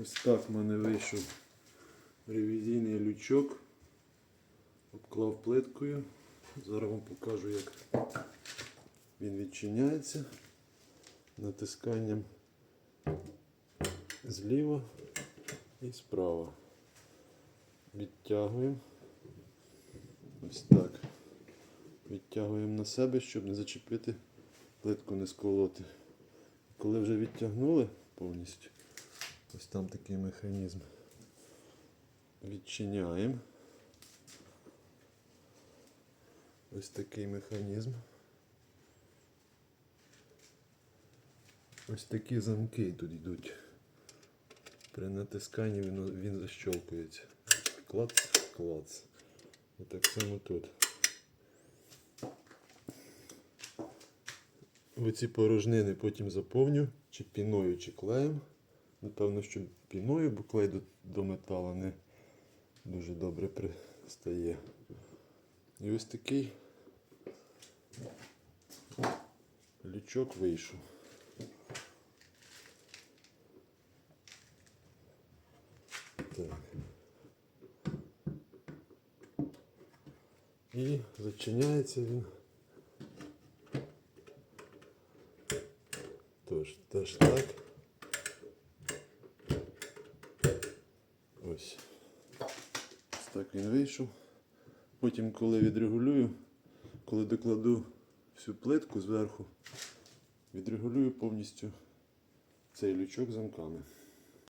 Ось так в мене вийшов ревізійний лючок. Обклав плиткою. Зараз вам покажу, як він відчиняється. Натисканням зліва і справа. Відтягуємо. Ось так. Відтягуємо на себе, щоб не зачепити плитку, не сколоти. Коли вже відтягнули повністю, ось там такий механізм. Відчиняємо. Ось такий механізм. Ось такі замки тут йдуть. При натисканні він, він защолкується. Клац, клац. І так само тут. Оці порожнини потім заповню, чи піною, чи клеєм. Напевно, що піною, бо клей до, до металу не дуже добре пристає. І ось такий лючок вийшов. Так. І зачиняється він. Тож, теж так. Ось. Так він вийшов. Потім, коли відрегулюю, коли докладу всю плитку зверху, відрегулюю повністю цей лючок замками.